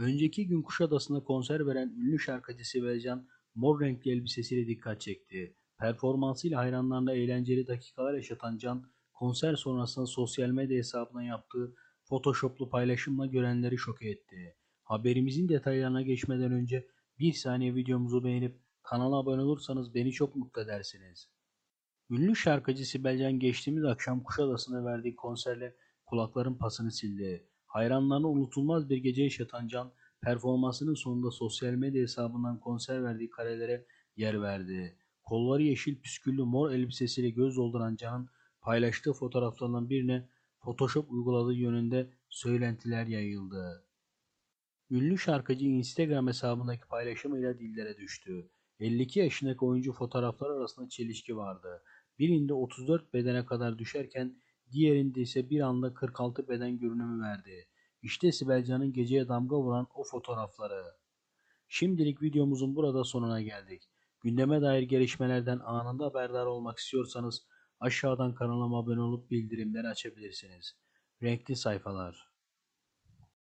Önceki gün Kuşadası'nda konser veren ünlü şarkıcı Sibel Can mor renkli elbisesiyle dikkat çekti. Performansıyla hayranlarına eğlenceli dakikalar yaşatan Can, konser sonrasında sosyal medya hesabına yaptığı photoshoplu paylaşımla görenleri şok etti. Haberimizin detaylarına geçmeden önce bir saniye videomuzu beğenip kanala abone olursanız beni çok mutlu edersiniz. Ünlü şarkıcı Sibel Can geçtiğimiz akşam Kuşadası'nda verdiği konserle kulakların pasını sildi. Hayranlarına unutulmaz bir gece yaşatan Can, performansının sonunda sosyal medya hesabından konser verdiği karelere yer verdi. Kolları yeşil püsküllü mor elbisesiyle göz dolduran Can'ın paylaştığı fotoğraflarından birine Photoshop uyguladığı yönünde söylentiler yayıldı. Ünlü şarkıcı Instagram hesabındaki paylaşımıyla dillere düştü. 52 yaşındaki oyuncu fotoğraflar arasında çelişki vardı. Birinde 34 bedene kadar düşerken diğerinde ise bir anda 46 beden görünümü verdi. İşte Sibel Can'ın geceye damga vuran o fotoğrafları. Şimdilik videomuzun burada sonuna geldik. Gündeme dair gelişmelerden anında haberdar olmak istiyorsanız aşağıdan kanalıma abone olup bildirimleri açabilirsiniz. Renkli sayfalar.